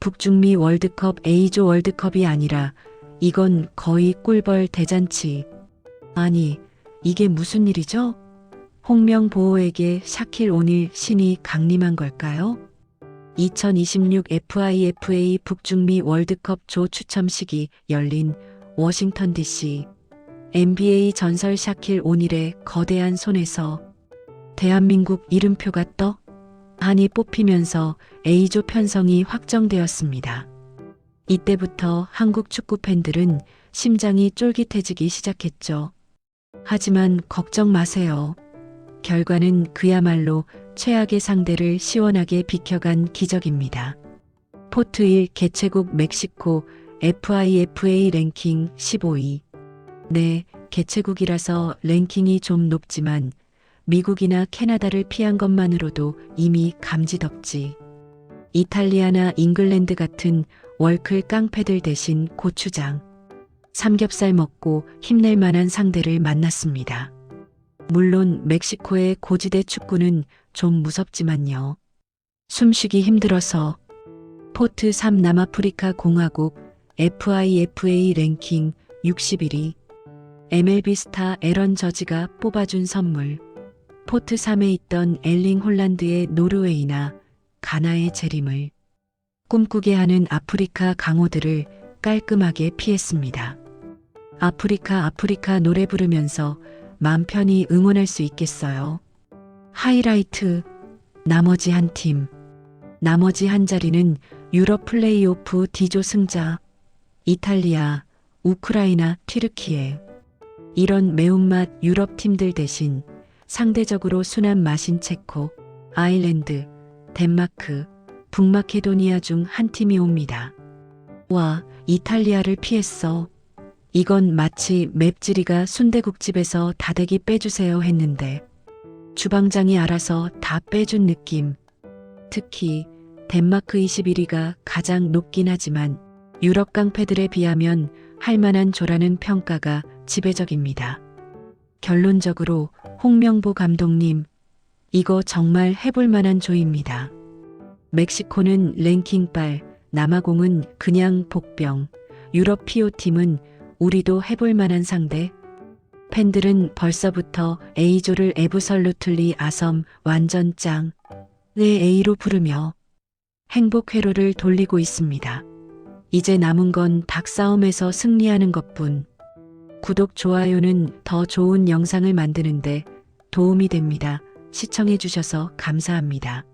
북중미 월드컵 A조 월드컵이 아니라 이건 거의 꿀벌 대잔치. 아니, 이게 무슨 일이죠? 홍명 보호에게 샤킬 오닐 신이 강림한 걸까요? 2026 FIFA 북중미 월드컵 조 추첨식이 열린 워싱턴 DC. NBA 전설 샤킬 오닐의 거대한 손에서 대한민국 이름표가 떠 한이 뽑히면서 A조 편성이 확정되었습니다. 이때부터 한국 축구 팬들은 심장이 쫄깃해지기 시작했죠. 하지만 걱정 마세요. 결과는 그야말로 최악의 상대를 시원하게 비켜간 기적입니다. 포트 1 개최국 멕시코 FIFA 랭킹 15위. 네, 개최국이라서 랭킹이 좀 높지만 미국이나 캐나다를 피한 것만으로도 이미 감지덕지. 이탈리아나 잉글랜드 같은 월클 깡패들 대신 고추장. 삼겹살 먹고 힘낼 만한 상대를 만났습니다. 물론 멕시코의 고지대 축구는 좀 무섭지만요. 숨쉬기 힘들어서 포트 3 남아프리카 공화국 FIFA 랭킹 61위 MLB 스타 에런 저지가 뽑아준 선물 포트 3에 있던 엘링 홀란드의 노르웨이나 가나의 재림을 꿈꾸게 하는 아프리카 강호들을 깔끔하게 피했습니다. 아프리카 아프리카 노래 부르면서 맘 편히 응원할 수 있겠어요. 하이라이트 나머지 한 팀. 나머지 한 자리는 유럽 플레이오프 D조 승자 이탈리아, 우크라이나, 튀르키예. 이런 매운맛 유럽 팀들 대신 상대적으로 순한 맛인 체코, 아일랜드, 덴마크, 북마케도니아 중 한 팀이 옵니다. 와, 이탈리아를 피했어. 이건 마치 맵찔이가 순대국집에서 다대기 빼주세요 했는데 주방장이 알아서 다 빼준 느낌. 특히 덴마크 21위가 가장 높긴 하지만 유럽 깡패들에 비하면 할만한 조라는 평가가 지배적입니다. 결론적으로 홍명보 감독님, 이거 정말 해볼 만한 조입니다. 멕시코는 랭킹빨, 남아공은 그냥 복병, 유럽 PO팀은 우리도 해볼 만한 상대. 팬들은 벌써부터 A조를 에브설루틀리 아섬 완전 짱, 내 A로 부르며 행복 회로를 돌리고 있습니다. 이제 남은 건 닭싸움에서 승리하는 것뿐. 구독, 좋아요는 더 좋은 영상을 만드는데 도움이 됩니다. 시청해주셔서 감사합니다.